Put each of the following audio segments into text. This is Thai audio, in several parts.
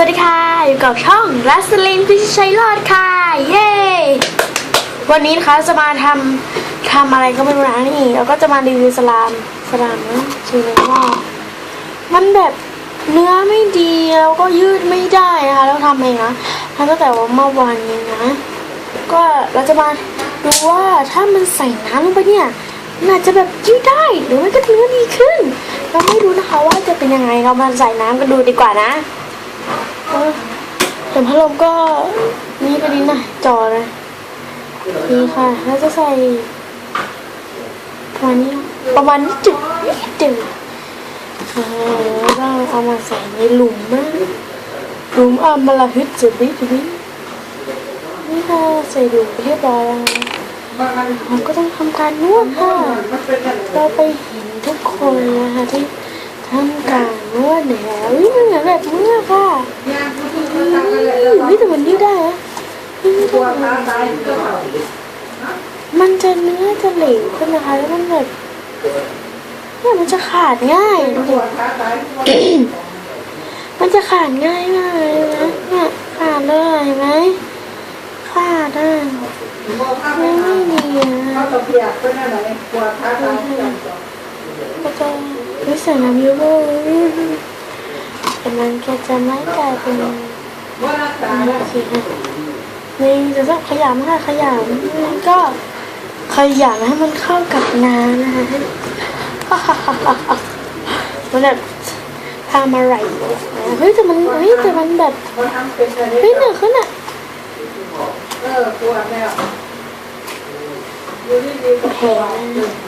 วัสดีค่ะ อยู่กับช่องรัสลินพิชชัยรอดค่ะ เย้วันนี้นะคะจะมาทำทำอะไรก็ไม่รู้นะนี่เราก็จะมารีวิวสลามสลามนะชื่ออะไรว่ามันแบบเนื้อไม่ดีแล้วก็ยืดไม่ได้นะคะแล้วทำเองนะทำตั้งแต่ว่าเมื่อวานเองนะ ก็เราจะมาดูว่าถ้ามันใส่น้ำลงไปเนี่ยมันอาจจะแบบยืดได้หรือไม่ก็เนื้อดีขึ้น เราไม่รู้นะคะว่าจะเป็นยังไงเรามาใส่น้ำกันดูดีกว่านะ แต่พัดลมก็นี่ไปดีนะจอนะนี่ค่ะเราจะใส่ประมาณนี้ประมาณนี้จุดนิดเดียวแล้วเอามาใส่ในหลุมนะหลุมอามาลาฮึดจุดนี้จุดนี้นี่ค่ะใส่ดูเรียบร้อยแล้วเราก็ต้องทำการนวดค่ะ เราไปเห็นทุกคนนะคะที่ ทำการนวดแล้วอุ๊ยมันเหมือนแบบเมื่อกค่ะอุ้ยแต่มันยืดได้อะอุ๊ยมันจะเนื้อจะเหลวขึ้นนะคะแล้วมันแบบเนี่ยมันจะขาดง่ายดูดิมันจะขาดง่ายมากเลยนะเนี่ยขาดเลยเห็นไหมขาดอะไม่ไม่ดีอะก็จะ ไม่ใส่น้ำเยอะเลยแต่มันก็จะไม่กลายเป็นนี่สิฮะนี่จะต้องขยำค่ะขยำก็ขยำให้มันเข้ากับน้ำนะคะมันแบบทำอะไรเนี่ยเฮ้ยแต่มันเฮ้ยแต่มันแบบเฮ้ยเหนือขึ้นอะเออปวดแล้วแผลแผลไ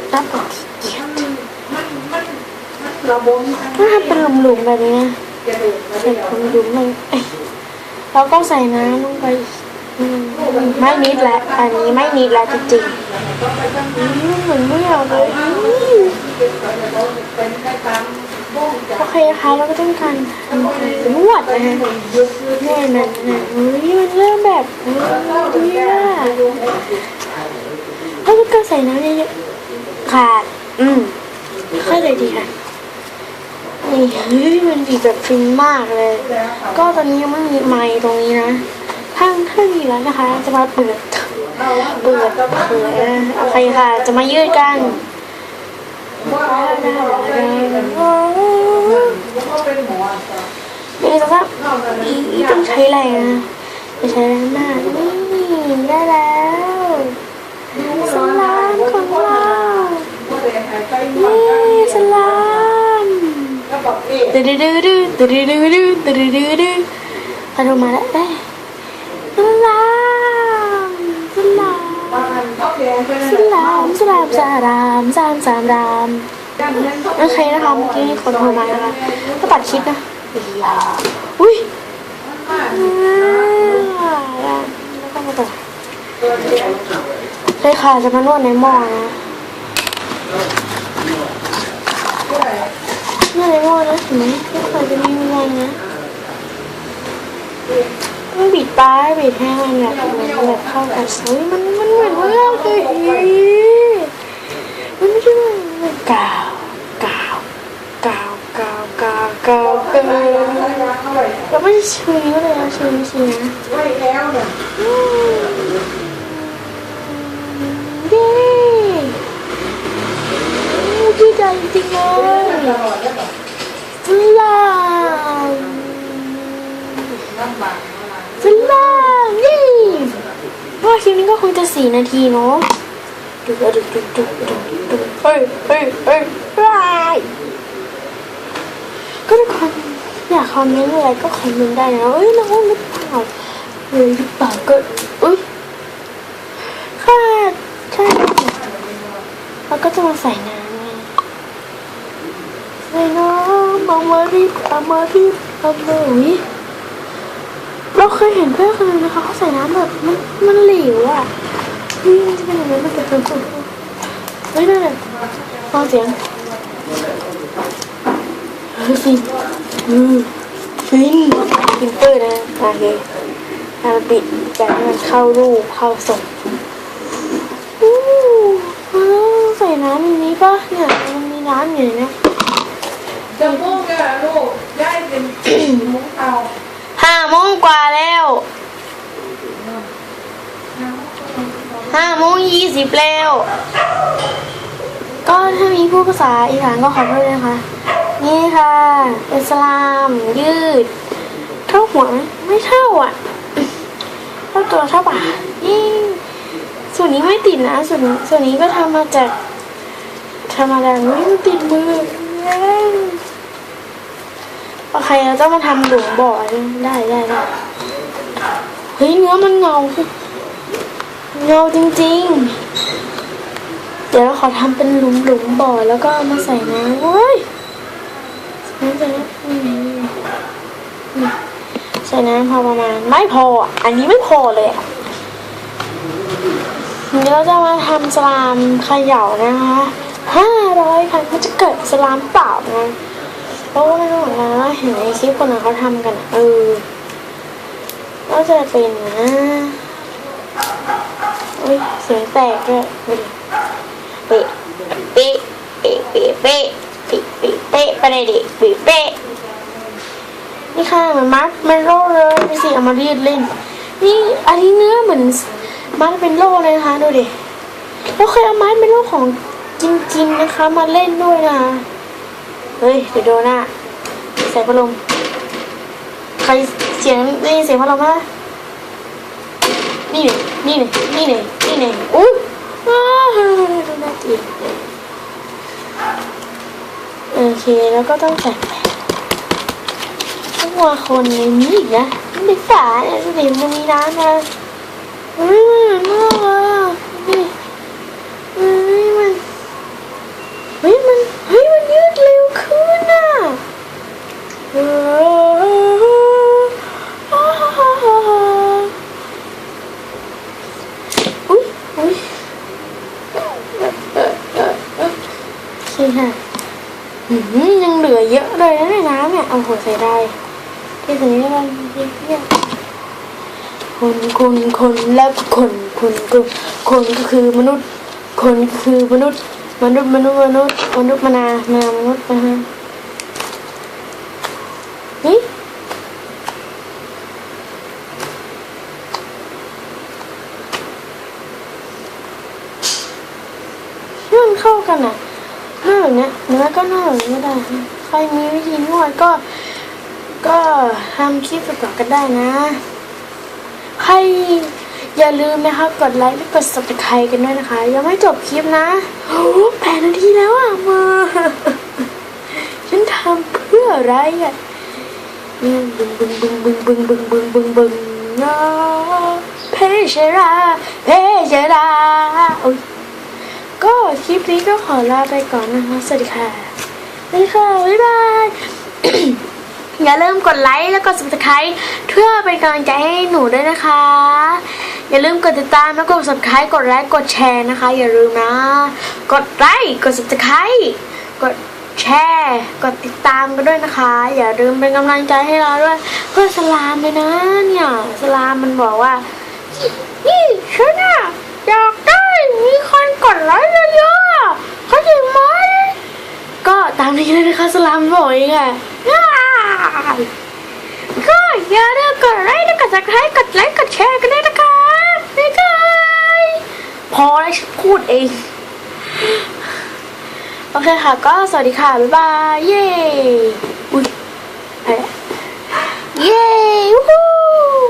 รับกับขี้เกียจมันมันมันระบมถ้าเป็นหลุมๆแบบนี้กระดูกมันใส่ผงดุมมันเราก็ใส่น้ำลงไปอืมไม่นิดแหละอันนี้ไม่นิดแล้วจริงๆเหมือนไม่เอาเลยโอเคนะคะเราก็ต้องการทำนวดนะฮะแน่นอนนะเฮ้ยมันเริ่มแบบเฮ้ยดีอะถ้าก็ใส่น้ำเยอะ ๆขาดอืมค่อยเลยดีค่ะนี่เฮ้ยมันดีแบบฟินมากเลย ก็ตอนนี้ยังไม่มีไมค์ตรงนี้นะถ้าถ้ามีแล้วนะคะ จะมาเปิด เปิดเปิดนะโอเคค่ะ จะมายืดกันก็เป็นหมอนี่จะว่าอีอีต้องใช้แรงนะจะใช้แรงมากนี่ได้แล้วสลามของเรา ก็เลยหายใจ เย้สลาม ก็ บอกเอ๊ะดื้อดื้อดื้อดื้อดื้อดื้อดื้อดื้อดื้อดื้อพอลงมาแล้วได้สลามสลามมันเขาแดงไปสลามสลามสลามสามสามรามโอเคนะคะเมื่อกี้มีคนโทรมานะคะก็ตัดคลิปนะอุ้ยมากอ่าแล้วก็มาตัดตัวเดียวเลยค่ะจะมานวดในหม้อนะ นวดในหม้อนะเห็นไมก็เคยจะมีแรงนะต้องบิดปลายบิดให้มันแบบมือนแบบเข้ากันเฮ้ยมันมันเหมือนว่าเราเคยเห็นมันไม่ใช่ว่ามันกาวกาวกาวกาวกาวกาวกาวเราไม่ได้ชูนิ้วเลยนะชูนิ้วชี้นะไว้แล้วเนี่ยเย้ดีใจจริงเลย สลามลำบากสลามเย้ว่าคลิปนี้ก็คงจะสี่นาทีเนาะดุดุดุดุดุดเฮ้ยเฮ้ยเฮ้ยร้ายก็ทุกคนอยากคอมเมนต์อะไรก็คอมเมนต์ได้นะเอ้ยน้องหรือเปล่าเลยหรือเปล่าก็อุ้ยค่ะใช่แล้วก็จะมาใส่น้ำ ไงใส่น้ำเอามารีบเอามารีบเราเลยเราเคยเห็นเพื่อนคนนึงนะคะเขาใส่น้ำแบบมันมันเหลวอะนี่จะเป็นอย่างนี้มันจะเป็นเฮ้ยนั่นแหละฟังเสียงเฮ้ยฟินอืมฟินฟินเตอร์นะโอเคเอาปิดจากมันเข้ารูปเข้าส่งอู้ใส่น้ำอย่างนี้ปะเนี่ยมันมีน้ำอยู่นเนี้ย จะมุ่งเนี่ยลูกได้เป็นมุ้งเตาห้าโมงกว่าแล้วห้าโมงยี่สิบแล้ว ก็ถ้ามีผู้ภาษาอีสานก็ขอโทษด้วยนะคะ นี่ค่ะอิสลาม ยืด เท่าหัวไหมไม่เท่าอะเท่าตัวเท่าบ่ายิ่งส่วนนี้ไม่ติดนะส่วนนี้ส่วนนี้ก็ทำมาจากทำมาจากไม่ติดมือ โอเคเราต้องมาทำหลุมบ่อได้ได้ได้เฮ้ยเนื้อมันเงาเงาจริงๆ เดี๋ยวเราขอทำเป็นหลุมหลุมบ่อแล้วก็มาใส่น้ำเฮ้ยใส่น้ำใส่น้ำนี่ใส่น้ำพอประมาณไม่พออันนี้ไม่พอเลยอะเดี๋ยวเราจะมาทำสลามเขย่านะคะห้าร้อยค่ะมันจะเกิดสลามเปล่านะ เพราะว่าไม่รู้นะเห็นในคลิปคนนั้นเขาทำกันเออก็จะเป็นนะอุ้ยเสียงแตกด้วยดูดิเป๊ะเป๊ะเป๊ะเป๊ะเป๊ะเป๊ะเป๊ะเป๊ะไปเลยดิเป๊ะเป๊ะนี่ค่ะเหมือนมัดเมโลเลยไปสิเอามารีดเล่น นี่อันนี้เนื้อเหมือนมัดเป็นโลเลยนะคะดูดิเราเคยเอามัดเป็นโลของจริงๆนะคะ มาเล่นด้วยนะ เฮ้ยเดี๋ยวโดนอะใส่พัดลมใครเสียงได้ยินเสียงพัดลมไหมนี่นี่นี่นี่นี่นี่อุ้ยอ้น่าจีโอเคแล้วก็ต้องใส่ไปตัวคนในนี้อีกนะมันเป็นฝาเนี่ยสิมันมีน้ำนะเฮ้ยมันเหมือนมากเลยอะนี่เฮ้ยมันเฮ้ยมันเฮ้ยมันยืดเร็วขึ้นอะเอออุ้ยอุ้ยโอเคค่ะอืมยังเหลือเยอะเลยนะในน้ำเนี่ยเอา หัวใส่ได้ ที่ตรงนี้มันเรียกคนคนคนแล้วคนคนก็คนก็คือมนุษย์ คนคือมนุษย์ มนุษย์มนุษย์มนุษย์มนุษย์มนามามนุษย์นะฮะนี่ที่มันเข้ากันอะหน้าแบบเนี้ยเนื้อก็หน้าแบบนี้ได้ ใครมีวิธีนวดก็ ก็ทำคลิปประกอกันได้นะใครอย่าลืมนะคะกดไลค์และกด subscribe กันด้วยนะคะ ยังไม่จบคลิปนะโอ้แปดนาทีแล้วอะมาฉันทำเพื่ออะไรอะเนี่ยบึงบึงบึงบึงบึงบึงบึงบึงบึงนะเพชรราเพชรราโอ้ยก็คลิปนี้ก็ขอลาไปก่อนนะคะ สวัสดีค่ะสวัสดีค่ะ บ๊ายบาย อย่าลืมกดไลค์และกด subscribe เพื่อเป็นกำลังใจให้หนูด้วยนะคะ อย่าลืมกดติดตามและกด subscribe กดไลค์กดแชร์นะคะ อย่าลืมนะ กดไลค์กด subscribe กดแชร์กดติดตามกันด้วยนะคะ อย่าลืมเป็นกำลังใจให้เราด้วย เพื่อสลามเลยนะเนี่ยสลามมันบอกว่านี่ฉันอะอยากได้มีคนกดไลค์เยอะๆเข้าใจไหมก็ตามนี้เลยนะคะสลามบอกเองอะ ก็อย่าลืมกดไลค์กด subscribe กดไลค์กดแชร์กันด้วยนะคะบ๊ายบายพอแล้วฉันพูดเอง โอเคค่ะ ก็สวัสดีค่ะ บ๊ายบาย เย้ อุ้ยเย้ยู้